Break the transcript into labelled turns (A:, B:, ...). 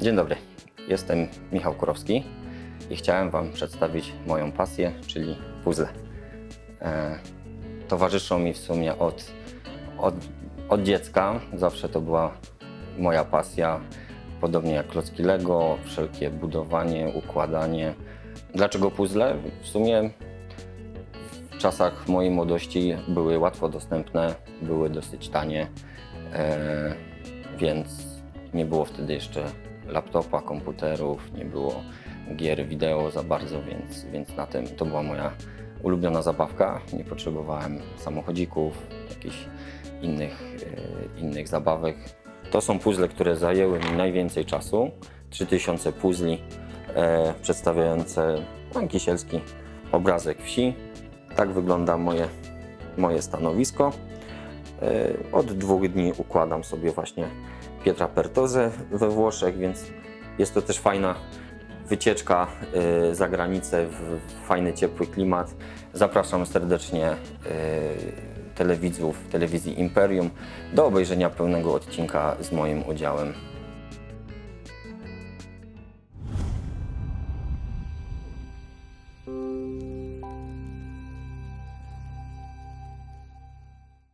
A: Dzień dobry, jestem Michał Kurowski i chciałem Wam przedstawić moją pasję, czyli puzzle. E, towarzyszą mi w sumie od, od, od dziecka, zawsze to była moja pasja, podobnie jak klocki Lego, wszelkie budowanie, układanie. Dlaczego puzzle? W sumie w czasach mojej młodości były łatwo dostępne, były dosyć tanie, e, więc nie było wtedy jeszcze laptopa, komputerów, nie było gier wideo za bardzo, więc, więc na tym to była moja ulubiona zabawka. Nie potrzebowałem samochodzików, jakichś innych, e, innych zabawek. To są puzzle, które zajęły mi najwięcej czasu. 3000 puzli e, przedstawiające pan Kisielski obrazek wsi. Tak wygląda moje, moje stanowisko. E, Od dwóch dni układam sobie właśnie Pietra Pertozę we Włoszech, więc jest to też fajna wycieczka e, za granicę w fajny, ciepły klimat. Zapraszam serdecznie e, telewidzów telewizji Imperium do obejrzenia pełnego odcinka z moim udziałem.